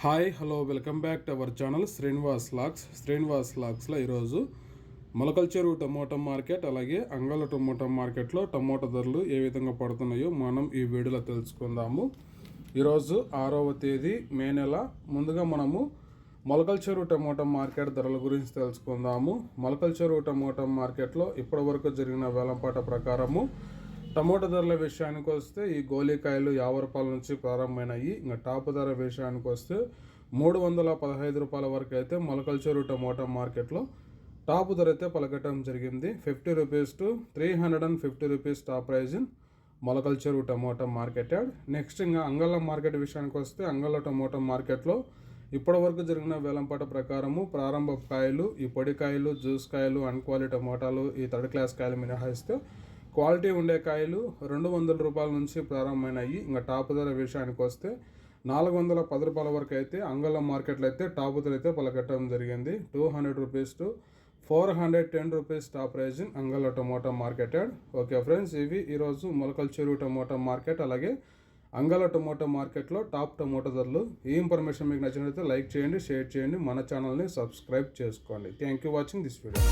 Hi hello welcome back to our channel Srinivas lakhs. Srinivas లాక్స్లో ఈరోజు Molakalcheru tomato market అలాగే అంగళ tomato మార్కెట్లో టమోటా ధరలు ఏ విధంగా పడుతున్నాయో మనం ఈ వీడియోలో తెలుసుకుందాము. ఈరోజు ఆరవ తేదీ మే నెల. ముందుగా మనము మొలకల్చేరు టమోటా మార్కెట్ ధరల గురించి తెలుసుకుందాము. మొలకల్చేరు టమోటా మార్కెట్లో ఇప్పటివరకు జరిగిన వేలంపాట ప్రకారము టమోటా ధరల విషయానికి వస్తే ఈ గోళీకాయలు యాభై రూపాయల నుంచి ప్రారంభమైనాయి. ఇంకా టాప్ ధర విషయానికి వస్తే మూడు వందల పదహైదు రూపాయల వరకు అయితే మొలకల్చూరు టమోటా మార్కెట్లో టాప్ ధర అయితే పలకటం జరిగింది. Fifty rupees to three hundred and fifty rupees top price in Molakalcheruvu tomato market add. Next ఇంకా అంగళ్ళ మార్కెట్ విషయానికి వస్తే అంగళ్ళ టమోటా మార్కెట్లో ఇప్పటి వరకు జరిగిన వేలంపాట ప్రకారము ప్రారంభ కాయలు ఈ పొడి కాయలు జ్యూస్ కాయలు అన్క్వాలిటీ టమోటాలు ఈ థర్డ్ క్లాస్ కాయలు మినహాయిస్తే క్వాలిటీ ఉండే కాయలు రెండు వందల రూపాయల నుంచి ప్రారంభమైనాయి. ఇంకా టాప్ ధర విషయానికి వస్తే నాలుగు వందల పది రూపాయల వరకు అయితే అంగళం మార్కెట్లో అయితే టాప్ ధర అయితే పలకట్టడం జరిగింది. Two hundred rupees to four hundred ten rupees top price in Angallu tomato market okay friends ఇవి ఈరోజు మొలకల చెరువు టమోటా మార్కెట్ అలాగే అంగళ టమోటా మార్కెట్లో టాప్ టమోటా ధరలు. ఈ ఇన్ఫర్మేషన్ మీకు నచ్చినట్లయితే లైక్ చేయండి షేర్ చేయండి మన ఛానల్ని సబ్స్క్రైబ్ చేసుకోండి. Thank you watching this video.